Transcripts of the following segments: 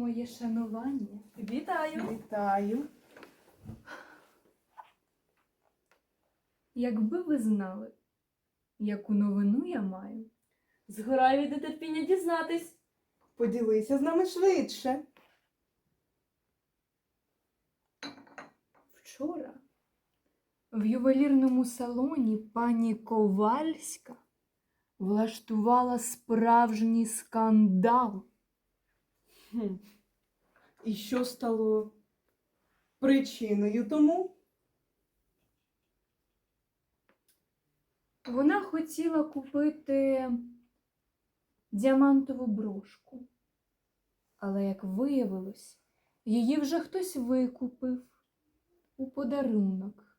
Моє шанування. Вітаю! Вітаю. Якби ви знали, яку новину я маю. Згораю від нетерпіння дізнатись. Поділися з нами швидше. Вчора в ювелірному салоні пані Ковальська влаштувала справжній скандал. І що стало причиною тому? Вона хотіла купити діамантову брошку. Але, як виявилось, її вже хтось викупив у подарунок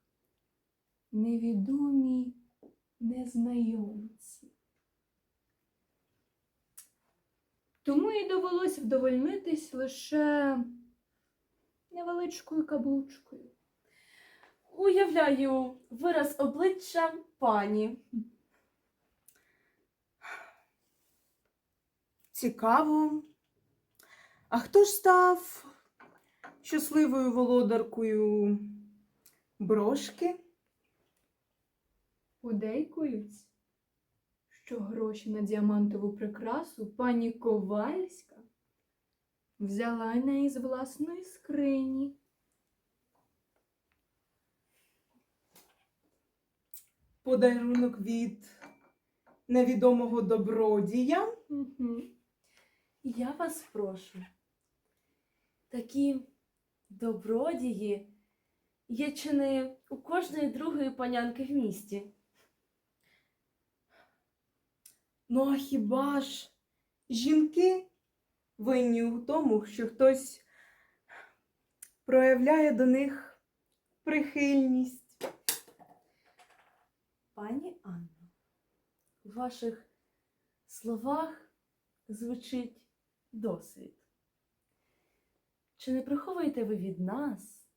невідомій незнайомці. Тому їй довелось вдовольнитись лише невеличкою каблучкою. Уявляю вираз обличчя пані. Цікаво. А хто ж став щасливою володаркою брошки? Подейкують, що гроші на діамантову прикрасу пані Ковальська взяла не із власної скрині. Подарунок від невідомого добродія. Угу. Я вас прошу. Такі добродії є чи не у кожної другої панянки в місті. Ну а хіба ж жінки винні у тому, що хтось проявляє до них прихильність? Пані Анно, в ваших словах звучить досвід. Чи не приховуєте ви від нас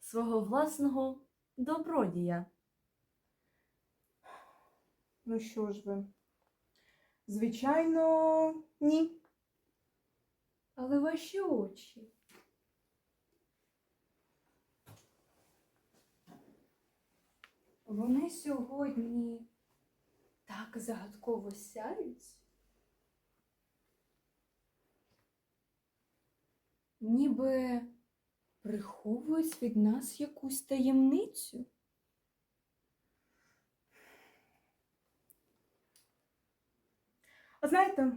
свого власного добродія? Ну що ж ви? Звичайно, ні. Але ваші очі. Вони сьогодні так загадково сяють. Ніби приховують від нас якусь таємницю. А знаєте,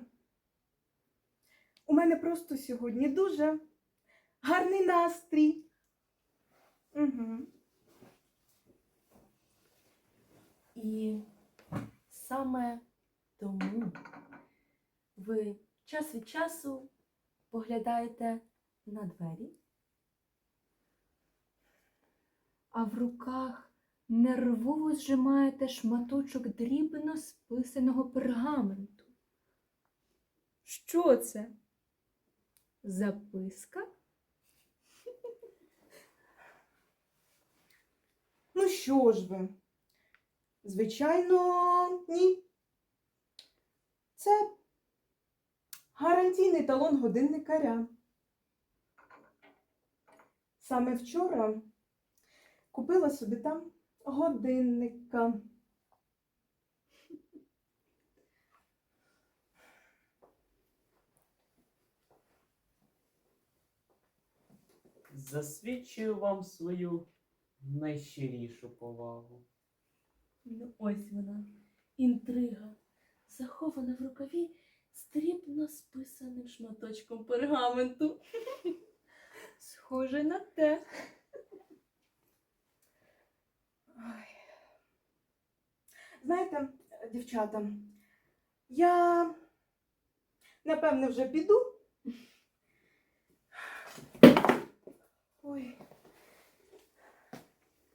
у мене просто сьогодні дуже гарний настрій. Угу. І саме тому ви час від часу поглядаєте на двері. а в руках нервово зжимаєте шматочок дрібно списаного пергаменту. Що це? Записка? Ну що ж ви? Звичайно, ні. Це гарантійний талон годинникаря. Саме вчора купила собі там годинника. Засвідчую вам свою найщирішу повагу. Ну, ось вона, інтрига, захована в рукаві з дрібно списаним шматочком пергаменту. Схоже на те. Ой. Знаєте, дівчата, я напевне вже піду. Ой,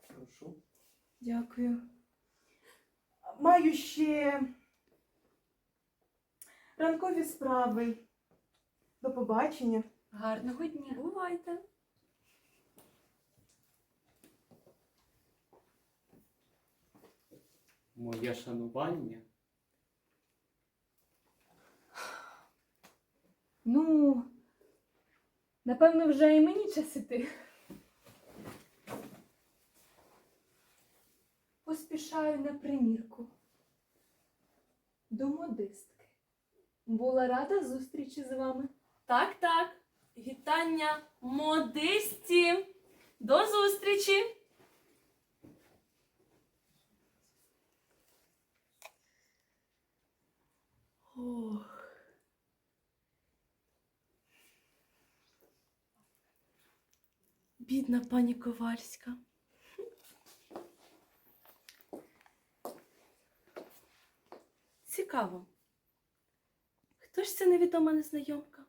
Прошу. дякую. Маю ще ранкові справи. До побачення. Гарного дня. Бувайте. Моє шанування. Ну, Напевно, вже і мені час іти. Поспішаю на примірку. До модистки. Була рада зустрічі з вами. Так, так. Вітання модисті. До зустрічі! Бідна пані Ковальська. Цікаво. Хто ж ця невідома незнайомка?